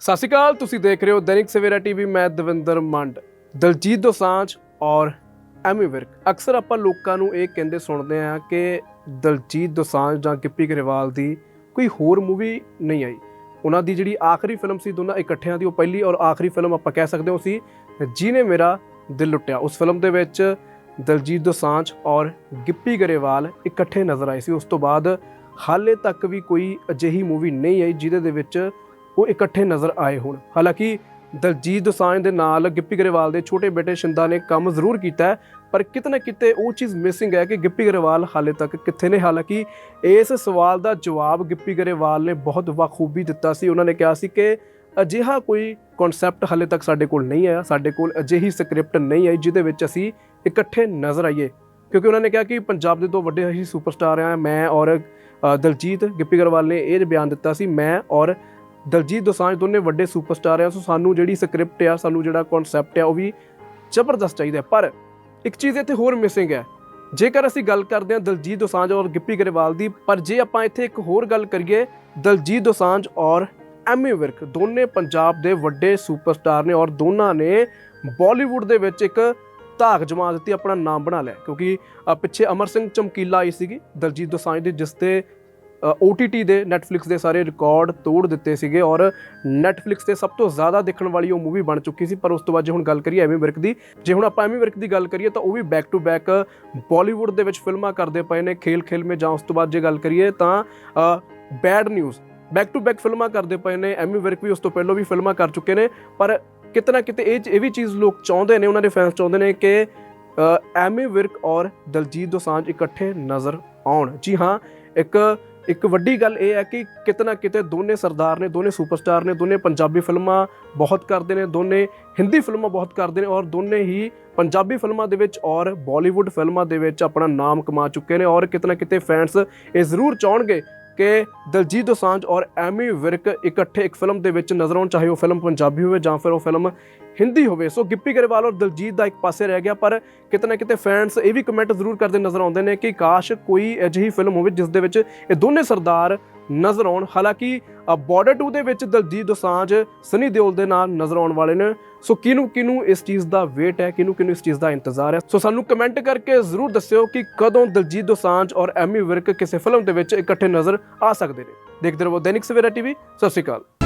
ਸਤਿ ਸ਼੍ਰੀ ਅਕਾਲ, ਤੁਸੀਂ ਦੇਖ ਰਹੇ ਹੋ ਦੈਨਿਕ ਸਵੇਰਾ ਟੀਵੀ, ਮੈਂ ਦਵਿੰਦਰ ਮੰਡ। ਦਲਜੀਤ ਦੋਸਾਂਝ ਔਰ ਐਮੀ ਵਿਰਕ। ਅਕਸਰ ਆਪਾਂ ਲੋਕਾਂ ਨੂੰ ਇਹ ਕਹਿੰਦੇ ਸੁਣਦੇ ਆ ਕਿ ਦਲਜੀਤ ਦੋਸਾਂਝ ਜਾਂ ਗਿੱਪੀ ਗਰੇਵਾਲ ਦੀ ਕੋਈ ਹੋਰ ਮੂਵੀ ਨਹੀਂ ਆਈ। ਉਹਨਾਂ ਦੀ ਜਿਹੜੀ ਆਖਰੀ ਫਿਲਮ ਸੀ, ਦੋਨਾਂ ਇਕੱਠਿਆਂ ਦੀ ਉਹ ਪਹਿਲੀ ਔਰ ਆਖਰੀ ਫਿਲਮ ਆਪਾਂ ਕਹਿ ਸਕਦੇ ਹਾਂ ਸੀ, ਜਿਹਨੇ ਮੇਰਾ ਦਿਲ ਲੁੱਟਿਆ। ਉਸ ਫਿਲਮ ਦੇ ਵਿੱਚ ਦਲਜੀਤ ਦੋਸਾਂਝ ਔਰ ਗਿੱਪੀ ਗਰੇਵਾਲ ਇਕੱਠੇ ਨਜ਼ਰ ਆਏ ਸੀ। ਉਸ ਤੋਂ ਬਾਅਦ ਹਾਲੇ ਤੱਕ ਵੀ ਕੋਈ ਅਜਿਹੀ ਮੂਵੀ ਨਹੀਂ ਆਈ, ਜਿਹਦੇ ਦੇ ਵਿੱਚ ਉਹ ਇਕੱਠੇ ਨਜ਼ਰ ਆਏ ਹੋਣ। ਹਾਲਾਂਕਿ ਦਲਜੀਤ ਦੋਸਾਂਝ ਦੇ ਨਾਲ ਗਿੱਪੀ ਗਰੇਵਾਲ ਦੇ ਛੋਟੇ ਬੇਟੇ ਸ਼ਿੰਦਾ ਨੇ ਕੰਮ ਜ਼ਰੂਰ ਕੀਤਾ ਪਰ ਕਿਤੇ ਨਾ ਕਿਤੇ ਉਹ ਚੀਜ਼ ਮਿਸਿੰਗ ਹੈ ਕਿ ਗਿੱਪੀ ਗਰੇਵਾਲ ਹਾਲੇ ਤੱਕ ਕਿੱਥੇ ਨੇ। ਹਾਲਾਂਕਿ ਇਸ ਸਵਾਲ ਦਾ ਜਵਾਬ ਗਿੱਪੀ ਗਰੇਵਾਲ ਨੇ ਬਹੁਤ ਬਖੂਬੀ ਦਿੱਤਾ ਸੀ। ਉਹਨਾਂ ਨੇ ਕਿਹਾ ਸੀ ਕਿ ਅਜਿਹਾ ਕੋਈ ਕਨਸੈਪਟ ਹਾਲੇ ਤੱਕ ਸਾਡੇ ਕੋਲ ਨਹੀਂ ਆਇਆ। ਸਾਡੇ ਕੋਲ ਅਜਿਹੀ ਸਕ੍ਰਿਪਟ ਨਹੀਂ ਆਈ ਜਿਹਦੇ ਵਿੱਚ ਅਸੀਂ ਇਕੱਠੇ ਨਜ਼ਰ ਆਈਏ। ਕਿਉਂਕਿ ਉਹਨਾਂ ਨੇ ਕਿਹਾ ਕਿ ਪੰਜਾਬ ਦੇ ਦੋ ਵੱਡੇ ਅਸੀਂ ਸੁਪਰਸਟਾਰ ਆ, ਮੈਂ ਔਰ ਦਲਜੀਤ ਗਿੱਪੀ ਗਰੇਵਾਲ ਨੇ ਇਹ ਬਿਆਨ ਦਿੱਤਾ ਸੀ, ਮੈਂ ਔਰ ਦਲਜੀਤ ਦੋਸਾਂਝ ਦੋਨੇ ਵੱਡੇ ਸੁਪਰਸਟਾਰ ਆ, ਸੋ ਸਾਨੂੰ ਜਿਹੜੀ ਸਕ੍ਰਿਪਟ ਆ, ਸਾਨੂੰ ਜਿਹੜਾ ਕਨਸੈਪਟ ਆ, ਉਹ ਵੀ ਜ਼ਬਰਦਸਤ ਚਾਹੀਦਾ ਪਰ ਇੱਕ ਚੀਜ਼ ਇੱਥੇ ਹੋਰ ਮਿਸਿੰਗ ਹੈ। ਜੇਕਰ ਅਸੀਂ ਗੱਲ ਕਰਦੇ ਹਾਂ ਦਲਜੀਤ ਦੋਸਾਂਝ ਔਰ ਗਿੱਪੀ ਗਰੇਵਾਲ ਦੀ, ਪਰ ਜੇ ਆਪਾਂ ਇੱਥੇ ਇੱਕ ਹੋਰ ਗੱਲ ਕਰੀਏ, ਦਲਜੀਤ ਦੋਸਾਂਝ ਔਰ ਐਮੀ ਵਿਰਕ, ਦੋਨੇ ਪੰਜਾਬ ਦੇ ਵੱਡੇ ਸੁਪਰਸਟਾਰ ਨੇ ਔਰ ਦੋਨਾਂ ਨੇ ਬਾਲੀਵੁੱਡ ਦੇ ਵਿੱਚ ਇੱਕ ਧਾਕ ਜਮਾ ਦਿੱਤੀ, ਆਪਣਾ ਨਾਮ ਬਣਾ ਲਿਆ। ਕਿਉਂਕਿ ਪਿੱਛੇ ਅਮਰ ਸਿੰਘ ਚਮਕੀਲਾ ਆਈ ਸੀਗੀ ਦਲਜੀਤ ਦੋਸਾਂਝ ਦੀ, ਜਿਸ ਤੇ OTT ਦੇ Netflix ਦੇ ਸਾਰੇ ਰਿਕਾਰਡ ਤੋੜ ਦਿੱਤੇ ਸੀਗੇ ਔਰ Netflix ਤੇ ਸਭ ਤੋਂ ਜ਼ਿਆਦਾ ਦੇਖਣ ਵਾਲੀ ਉਹ ਮੂਵੀ ਬਣ ਚੁੱਕੀ ਸੀ, ਪਰ ਉਸ ਤੋਂ ਬਾਅਦ ਜੇ ਹੁਣ ਗੱਲ ਕਰੀਏ ਐਮੀ ਵਿਰਕ ਦੀ, ਜੇ ਹੁਣ ਆਪਾਂ ਐਮੀ ਵਿਰਕ ਦੀ ਗੱਲ ਕਰੀਏ ਤਾਂ ਉਹ ਵੀ ਬੈਕ ਟੂ ਬੈਕ ਬਾਲੀਵੁੱਡ ਦੇ ਵਿੱਚ ਫਿਲਮਾਂ ਕਰਦੇ ਪਏ ਨੇ, ਖੇਲ ਖੇਲ ਮੇ ਜਾਂ ਉਸ ਤੋਂ ਬਾਅਦ ਜੇ ਗੱਲ ਕਰੀਏ ਤਾਂ bad news back to back ਫਿਲਮਾਂ ਕਰਦੇ ਪਏ ਨੇ, ਐਮੀ ਵਿਰਕ ਵੀ ਉਸ ਤੋਂ ਪਹਿਲਾਂ ਵੀ ਫਿਲਮਾਂ ਕਰ ਚੁੱਕੇ ਨੇ, ਪਰ ਕਿਤੇ ਨਾ ਕਿਤੇ ਇਹ ਇਹ ਵੀ ਚੀਜ਼ ਲੋਕ ਚਾਹੁੰਦੇ ਨੇ, ਉਹਨਾਂ ਦੇ ਫੈਨਸ ਚਾਹੁੰਦੇ ਨੇ ਕਿ ਐਮੀ ਵਿਰਕ ਔਰ ਦਲਜੀਤ ਦੋਸਾਂਝ ਇਕੱਠੇ ਨਜ਼ਰ ਆਉਣ। ਜੀ ਹਾਂ, ਇੱਕ ਇੱਕ ਵੱਡੀ ਗੱਲ ਇਹ ਹੈ ਕਿ ਕਿਤੇ ਨਾ ਕਿਤੇ ਦੋਨੇ ਸਰਦਾਰ ਨੇ, ਦੋਨੇ ਸੁਪਰਸਟਾਰ ਨੇ, ਦੋਨੇ ਪੰਜਾਬੀ ਫਿਲਮਾਂ ਬਹੁਤ ਕਰਦੇ ਨੇ, ਦੋਨੇ ਹਿੰਦੀ ਫਿਲਮਾਂ ਬਹੁਤ ਕਰਦੇ ਨੇ ਔਰ ਦੋਨੇ ਹੀ ਪੰਜਾਬੀ ਫਿਲਮਾਂ ਦੇ ਵਿੱਚ ਔਰ ਬਾਲੀਵੁੱਡ ਫਿਲਮਾਂ ਦੇ ਵਿੱਚ ਆਪਣਾ ਨਾਮ ਕਮਾ ਚੁੱਕੇ ਨੇ ਔਰ ਕਿਤੇ ਨਾ ਕਿਤੇ ਫੈਨਸ ਇਹ ਜ਼ਰੂਰ ਚਾਹਣਗੇ ਕਿ ਦਲਜੀਤ ਦੋਸਾਂਝ ਔਰ ਐਮੀ ਵਿਰਕ ਇਕੱਠੇ ਇੱਕ ਫਿਲਮ ਦੇ ਵਿੱਚ ਨਜ਼ਰ ਆਉਣ, ਚਾਹੇ ਉਹ ਫਿਲਮ ਪੰਜਾਬੀ ਹੋਵੇ ਜਾਂ ਫਿਰ ਉਹ ਫਿਲਮ ਹਿੰਦੀ ਹੋਵੇ। ਸੋ ਗਿੱਪੀ ਗਰੇਵਾਲ ਔਰ ਦਲਜੀਤ ਦਾ ਇੱਕ ਪਾਸੇ ਰਹਿ ਗਿਆ, ਪਰ ਕਿਤੇ ਨਾ ਕਿਤੇ ਫੈਨਸ ਇਹ ਵੀ ਕਮੈਂਟ ਜ਼ਰੂਰ ਕਰਦੇ ਨਜ਼ਰ ਆਉਂਦੇ ਨੇ ਕਿ ਕਾਸ਼ ਕੋਈ ਅਜਿਹੀ ਫਿਲਮ ਹੋਵੇ ਜਿਸ ਦੇ ਵਿੱਚ ਇਹ ਦੋਨੇ ਸਰਦਾਰ ਨਜ਼ਰ ਆਉਣ। ਹਾਲਾਂਕਿ ਬਾਰਡਰ 2 ਦੇ ਵਿੱਚ ਦਲਜੀਤ ਦੋਸਾਂਝ, ਸਨੀ ਦਿਓਲ ਦੇ ਨਾਲ ਨਜ਼ਰ ਆਉਣ ਵਾਲੇ ਨੇ। ਸੋ ਕਿਹਨੂੰ ਕਿਹਨੂੰ ਇਸ ਚੀਜ਼ ਦਾ ਵੇਟ ਹੈ, ਕਿਹਨੂੰ ਕਿਹਨੂੰ ਇਸ ਚੀਜ਼ ਦਾ ਇੰਤਜ਼ਾਰ ਹੈ? ਸੋ ਸਾਨੂੰ ਕਮੈਂਟ ਕਰਕੇ ਜ਼ਰੂਰ ਦੱਸਿਓ ਕਿ ਕਦੋਂ ਦਲਜੀਤ ਦੋਸਾਂਝ ਔਰ ਐਮੀ ਵਿਰਕ ਕਿਸੇ ਫਿਲਮ ਦੇ ਵਿੱਚ ਇਕੱਠੇ ਨਜ਼ਰ ਆ ਸਕਦੇ ਨੇ। ਦੇਖਦੇ ਰਹੋ ਦੈਨਿਕ ਸਵੇਰਾ ਟੀਵੀ, ਸਤਿ ਸ਼੍ਰੀ ਅਕਾਲ।